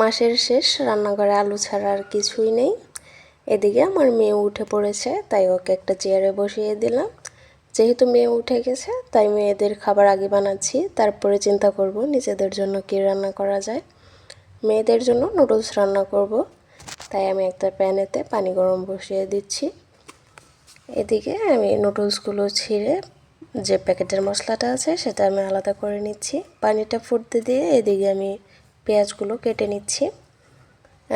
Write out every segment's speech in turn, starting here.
মাসের শেষ রান্নাঘরে আলু ছাড়া আর কিছুই নেই। এদিকে আমার মেয়ে উঠে পড়েছে, তাই ওকে একটা চেয়ারে বসিয়ে দিলাম। যেহেতু মেয়ে উঠে গেছে, তাই মেয়েদের খাবার আগে বানাচ্ছি, তারপরে চিন্তা করব নিজেদের জন্য কী রান্না করা যায়। মেয়েদের জন্য নুডলস রান্না করব, তাই আমি একটা প্যানেতে পানি গরম বসিয়ে দিচ্ছি। এদিকে আমি নুডলসগুলো ছিঁড়ে যে প্যাকেটের মশলাটা আছে, সেটা আমি আলাদা করে নিচ্ছি। পানিটা ফুটতে দিয়ে এদিকে আমি পেঁয়াজগুলো কেটে নিচ্ছি।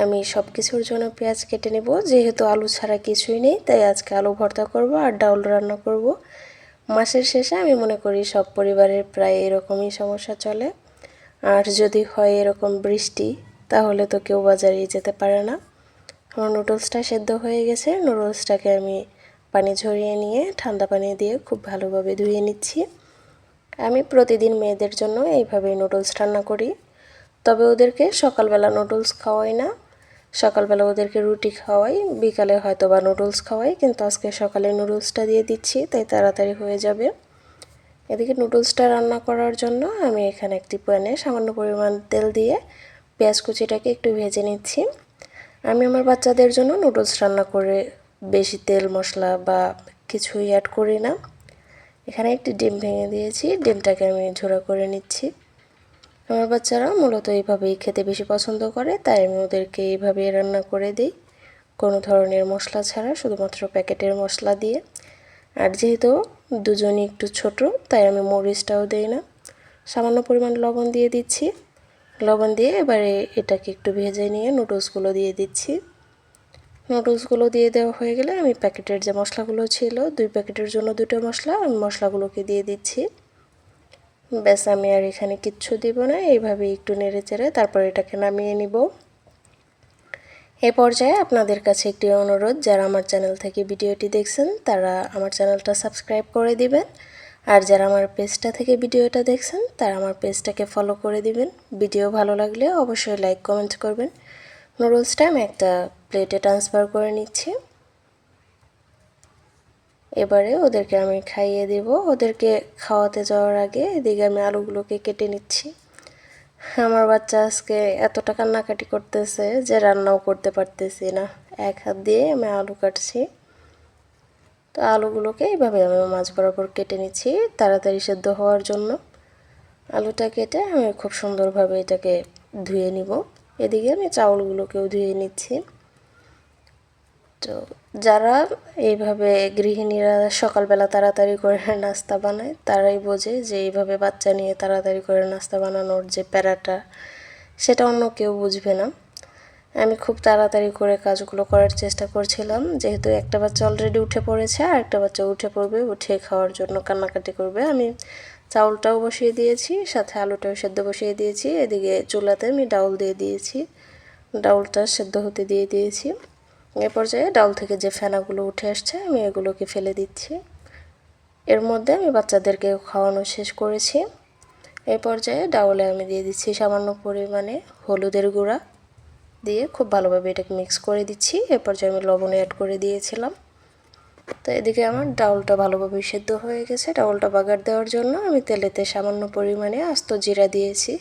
আমি সব কিছুর জন্য পেঁয়াজ কেটে নেব। যেহেতু আলু ছাড়া কিছুই নেই, তাই আজকে আলু ভর্তা করব আর ডাউল রান্না করব। মাসের শেষে আমি মনে করি সব পরিবারের প্রায় এরকমই সমস্যা চলে। আর যদি হয় এরকম বৃষ্টি, তাহলে তো কেউ বাজারে যেতে পারে না। আমার নুডলসটা সেদ্ধ হয়ে গেছে। নুডলসটাকে আমি পানি ঝরিয়ে নিয়ে ঠান্ডা পানি দিয়ে খুব ভালোভাবে ধুয়ে নিচ্ছি। আমি প্রতিদিন মেয়েদের জন্য এইভাবেই নুডলস রান্না করি। তবে ওদেরকে সকালবেলা নুডলস খাওয়াই না। সকালবেলা ওদেরকে রুটি খাওয়াই, বিকালে হয়তো বা নুডলস খাওয়াই, কিন্তু আজকে সকালে নুডলসটা দিয়ে দিচ্ছি, তাই তাড়াতাড়ি হয়ে যাবে। এদিকে নুডলসটা রান্না করার জন্য আমি এখানে একটি প্যানে সামান্য পরিমাণ তেল দিয়ে পেঁয়াজ কুচিটাকে একটু ভেজে নিচ্ছি। আমি আমার বাচ্চাদের জন্য নুডলস রান্না করে বেশি তেল, মশলা বা কিছুই অ্যাড করি না। এখানে একটি ডিম ভেঙে দিয়েছি, ডিমটাকে আমি ঝোড়া করে নিচ্ছি। আমার বাচ্চারা মূলত এইভাবেই খেতে বেশি পছন্দ করে, তাই আমি ওদেরকে এইভাবেই রান্না করে দিই। কোনো ধরনের মশলা ছাড়া, শুধুমাত্র প্যাকেটের মশলা দিয়ে। আর যেহেতু দুজনই একটু ছোট, তাই আমি মরিচটাও দিই না। সামান্য পরিমাণ লবণ দিয়ে দিচ্ছি। লবণ দিয়ে এবারে এটাকে একটু ভেজে নিয়ে নুডলসগুলো দিয়ে দিচ্ছি। নুডলসগুলো দিয়ে দেওয়া হয়ে গেলে আমি প্যাকেটের যে মশলাগুলো ছিল, দুই প্যাকেটের জন্য দুটো মশলা, আমি মশলাগুলোকে দিয়ে দিচ্ছি। ব্যাস, আমি আর এখানে কিচ্ছু দিব না এইভাবে একটু নেড়ে চেড়ে তারপর এটাকে নামিয়ে নিব। এ পর্যায়ে আপনাদের কাছে একটি অনুরোধ, যারা আমার চ্যানেল থেকে ভিডিওটি দেখছেন, তারা আমার চ্যানেলটা সাবস্ক্রাইব করে দিবেন। আর যারা আমার পেজটা থেকে ভিডিওটা দেখছেন, তারা আমার পেজটাকে ফলো করে দিবেন। ভিডিও ভালো লাগলে অবশ্যই লাইক, কমেন্ট করবেন। নুডলসটা আমি একটা প্লেটে ট্রান্সফার করে নিচ্ছি। এবারে ওদেরকে আমি খাইয়ে দেব। ওদেরকে খাওয়াতে যাওয়ার আগে এদিকে আমি আলুগুলোকে কেটে নিচ্ছি। আমার বাচ্চা আজকে এতটা কান্নাকাটি করতেছে যে রান্নাও করতে পারতেছি না। এক হাত দিয়ে আমি আলু কাটছি। তো আলুগুলোকে এইভাবে আমি মাছ বরাবর কেটে নিচ্ছি তাড়াতাড়ি সেদ্ধ হওয়ার জন্য। আলুটা কেটে আমি খুব সুন্দরভাবে এটাকে ধুয়ে নিব। এদিকে আমি চাউলগুলোকেও ধুয়ে নিচ্ছি। তো যারা এইভাবে গৃহিণীরা সকালবেলা তাড়াতাড়ি করে নাস্তা বানায়, তারাই বোঝে যে এইভাবে বাচ্চা নিয়ে তাড়াতাড়ি করে নাস্তা বানানোর যে প্যারাটা, সেটা অন্য কেউ বুঝবে না। আমি খুব তাড়াতাড়ি করে কাজগুলো করার চেষ্টা করছিলাম, যেহেতু একটা বাচ্চা অলরেডি উঠে পড়েছে আর একটা বাচ্চা উঠে পড়বে, উঠে খাওয়ার জন্য কান্নাকাটি করবে। আমি চাউলটাও বসিয়ে দিয়েছি, সাথে আলুটাও সেদ্ধ বসিয়ে দিয়েছি, এদিকে চুলাতে আমি ডাউল দিয়ে দিয়েছি। ডাউলটা সেদ্ধ হতে দিয়ে দিয়েছি। এ পর্যায়ে ডাউল থেকে যে ফেনাগুলো উঠে আসছে, আমি এগুলোকে ফেলে দিচ্ছি। এর মধ্যে আমি বাচ্চাদেরকে খাওয়ানো শেষ করেছি। এই পর্যায়ে ডাউলে আমি দিয়ে দিচ্ছি সামান্য পরিমাণে হলুদের গুঁড়া দিয়ে খুব ভালোভাবে এটাকে মিক্স করে দিচ্ছি। এ পর্যায়ে আমি লবণ অ্যাড করে দিয়েছিলাম। তো এদিকে আমার ডাউলটা ভালোভাবে সেদ্ধ হয়ে গেছে। ডাউলটা বাগার দেওয়ার জন্য আমি তেলেতে সামান্য পরিমাণে আস্ত জিরা দিয়েছি,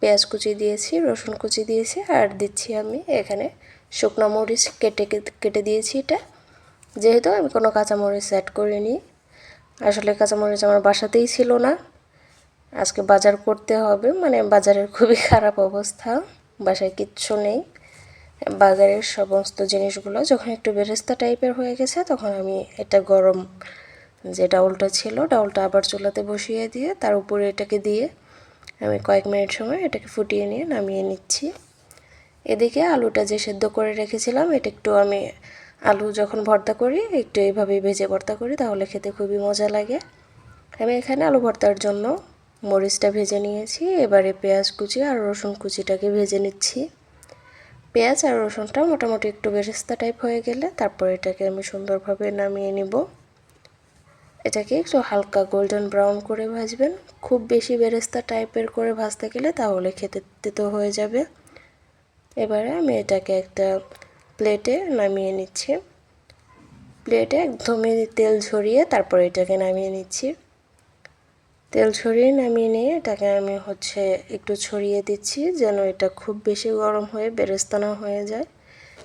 পেঁয়াজ কুচি দিয়েছি, রসুন কুচি দিয়েছি, আর দিচ্ছি আমি এখানে শুকনো মরিচ কেটে কেটে দিয়েছি এটা। যেহেতু আমি কোনো কাঁচামরিচ অ্যাড করিনি। আসলে কাঁচামরিচ আমার বাসাতেই ছিল না। আজকে বাজার করতে হবে। মানে বাজারের খুবই খারাপ অবস্থা। বাসায় কিচ্ছু নেই। বাজারের সমস্ত জিনিসগুলো যখন একটু বেরেস্তা টাইপের হয়ে গেছে, তখন আমি এটা গরম যে ডাউলটা ছিল, ডাউলটা আবার চুলাতে বসিয়ে দিয়ে, তার উপরে এটাকে দিয়ে আমি কয়েক মিনিট সময় এটাকে ফুটিয়ে নিয়ে নামিয়ে নিচ্ছি। এদিকে আলুটা যে সেদ্ধ করে রেখেছিলাম, এটা একটু আমি আলু যখন ভর্তা করি, একটু এইভাবেই ভেজে ভর্তা করি, তাহলে খেতে খুবই মজা লাগে। আমি এখানে আলু ভর্তার জন্য মরিচটা ভেজে নিয়েছি, এবারে পেঁয়াজ কুচি আর রসুন কুচিটাকে ভেজে নিচ্ছি। পেঁয়াজ আর রসুনটা মোটামুটি একটু বেরেস্তা টাইপ হয়ে গেলে তারপর এটাকে আমি সুন্দরভাবে নামিয়ে নিব। এটাকে একটু হালকা গোল্ডেন ব্রাউন করে ভাজবেন। খুব বেশি বেরেস্তা টাইপের করে ভাজতে গেলে তাহলে খেতে তেতো হয়ে যাবে। এবারে আমি এটাকে একটা প্লেটে নামিয়ে নিচ্ছি। প্লেটে একদমই তেল ঝরিয়ে তারপর এটাকে নামিয়ে নিচ্ছি। তেল ছড়িয়ে নামিয়ে নিয়ে এটাকে আমি হচ্ছে একটু ছড়িয়ে দিচ্ছি যেন এটা খুব বেশি গরম হয়ে বেরেস্তা না হয়ে যায়।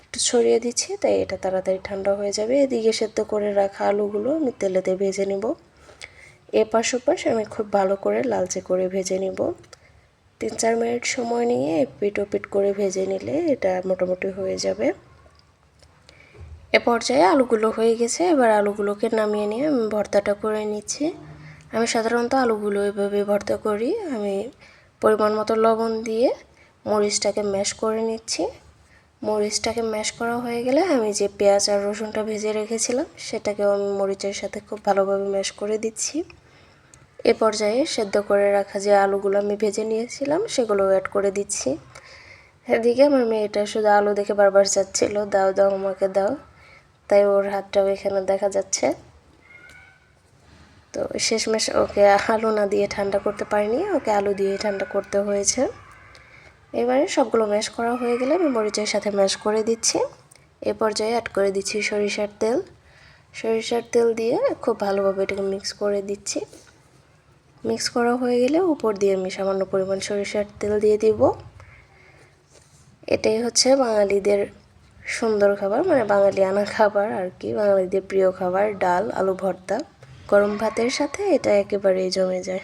একটু ছড়িয়ে দিচ্ছি, তাই এটা তাড়াতাড়ি ঠান্ডা হয়ে যাবে। এদিকে সেদ্ধ করে রাখা আলুগুলো আমি তেলেতে ভেজে নেব। এপাশ ওপাশ আমি খুব ভালো করে লালচে করে ভেজে নিব। তিন চার মিনিট সময় নিয়ে পিট ও পিট করে ভেজে নিলে এটা মোটামুটি হয়ে যাবে। এ পর্যায়ে আলুগুলো হয়ে গেছে। এবার আলুগুলোকে নামিয়ে নিয়ে আমি ভর্তাটা করে নিচ্ছি। আমি সাধারণত আলুগুলো এভাবে ভর্তা করি। আমি পরিমাণ মতো লবণ দিয়ে মরিচটাকে ম্যাশ করে নিচ্ছি। মরিচটাকে ম্যাশ করা হয়ে গেলে আমি যে পেঁয়াজ আর রসুনটা ভেজে রেখেছিলাম, সেটাকেও আমি মরিচের সাথে খুব ভালোভাবে ম্যাশ করে দিচ্ছি। এ পর্যায়ে সেদ্ধ করে রাখা যে আলুগুলো আমি ভেজে নিয়েছিলাম, সেগুলো অ্যাড করে দিচ্ছি। এদিকে আমার মেয়েটা শুধু আলু দেখে বারবার চাচ্ছিল, দাও দাও, আমাকে দাও। তাই ওর হাতটাও এখানে দেখা যাচ্ছে। তো শেষমেশ ওকে আলু না দিয়ে ঠান্ডা করতে পারিনি, ওকে আলু দিয়ে ঠান্ডা করতে হয়েছে। এবারে সবগুলো ম্যাশ করা হয়ে গেলে আমি মরিচের সাথে ম্যাশ করে দিচ্ছি। এ পর্যায়ে অ্যাড করে দিচ্ছি সরিষার তেল। সরিষার তেল দিয়ে খুব ভালোভাবে এটাকে মিক্স করে দিচ্ছি। মিক্স করা হয়ে গেলে উপর দিয়ে আমি সামান্য পরিমাণ সরিষার তেল দিয়ে দিব। এটাই হচ্ছে বাঙালিদের সুন্দর খাবার মানে বাঙালি আনা খাবার আর কি, বাঙালিদের প্রিয় খাবার, ডাল, আলু ভর্তা। গরম ভাতের সাথে এটা একেবারেই জমে যায়।